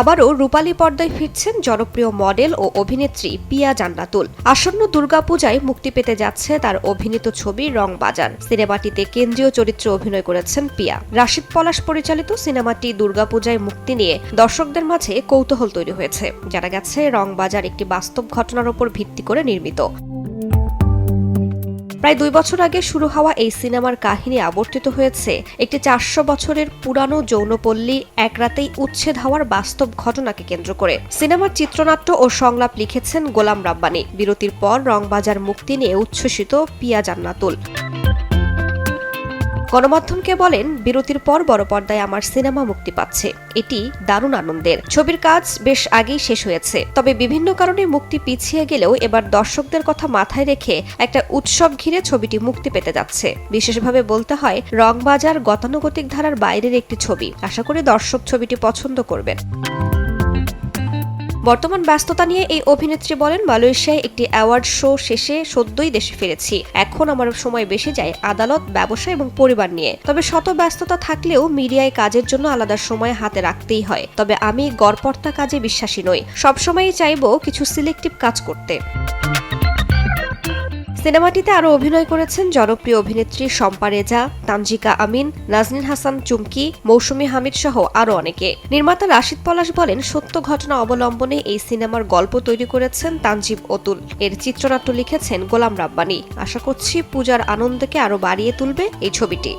আবারও রূপালী পর্দায় ফিরছেন জনপ্রিয় মডেল ও অভিনেত্রী পিয়া জান্নাতুল। আসন্ন দুর্গাপূজায় মুক্তি পেতে যাচ্ছে তার অভিনীত ছবি রংবাজার। সিনেমাটিতে কেন্দ্রীয় চরিত্রে অভিনয় করেছেন পিয়া। রাশিদ পলাশ পরিচালিত সিনেমাটি দুর্গাপূজায় মুক্তি নিয়ে দর্শকদের মাঝে কৌতূহল তৈরি হয়েছে। জানা গেছে, রংবাজার একটি বাস্তব ঘটনার উপর ভিত্তি করে নির্মিত। প্রায় দুই বছর আগে শুরু হওয়া এই সিনেমার কাহিনী আবর্তিত হয়েছে। একটি চারশো বছরের পুরানো যৌনপল্লী এক রাতেই উচ্ছেদ হওয়ার বাস্তব ঘটনাকে কেন্দ্র করে। সিনেমার চিত্রনাট্য ও সংলাপ লিখেছেন গোলাম রাব্বানি। বিরতির পর রংবাজার মুক্তি নিয়ে উচ্ছ্বসিত পিয়া জান্নাতুল। গণমাধ্যমকে বলেন, বিরতির পর বড় পর্দায় আমার সিনেমা মুক্তি পাচ্ছে। এটি দারুণ আনন্দের। ছবির কাজ বেশ আগেই শেষ হয়েছে। তবে বিভিন্ন কারণে মুক্তি পিছিয়ে গেলেও এবার দর্শকদের কথা মাথায় রেখে একটা উৎসব ঘিরে ছবিটি মুক্তি পেতে যাচ্ছে। বিশেষভাবে বলতে হয়, রংবাজার গতানুগতিক ধারার বাইরের একটি ছবি। আশা করি দর্শক ছবিটি পছন্দ করবেন। বর্তমান ব্যস্ততা নিয়ে এই অভিনেত্রী বলেন, মালয়েশিয়ায় একটি অ্যাওয়ার্ড শো শেষে সদ্যই দেশে ফিরেছি। এখন আমার সময় বেশি যায় আদালত, ব্যবসা এবং পরিবার নিয়ে। তবে শত ব্যস্ততা থাকলেও মিডিয়ায় কাজের জন্য আলাদা সময় হাতে রাখতেই হয়। তবে আমি গড়পর্তা কাজে বিশ্বাসী নই। সবসময়ই চাইব কিছু সিলেক্টিভ কাজ করতে। সিনেমাটিতে আরও অভিনয় করেছেন জনপ্রিয় অভিনেত্রী শম্পা রেজা, তানজিকা আমিন, নাজনীন হাসান চুমকি, মৌসুমী হামিদ সহ আরও অনেকে। নির্মাতা রাশিদ পলাশ বলেন, সত্য ঘটনা অবলম্বনে এই সিনেমার গল্প তৈরি করেছেন তানজিব অতুল। এর চিত্রনাট্য লিখেছেন গোলাম রাব্বানি। আশা করছি পূজার আনন্দকে আরও বাড়িয়ে তুলবে এই ছবিটি।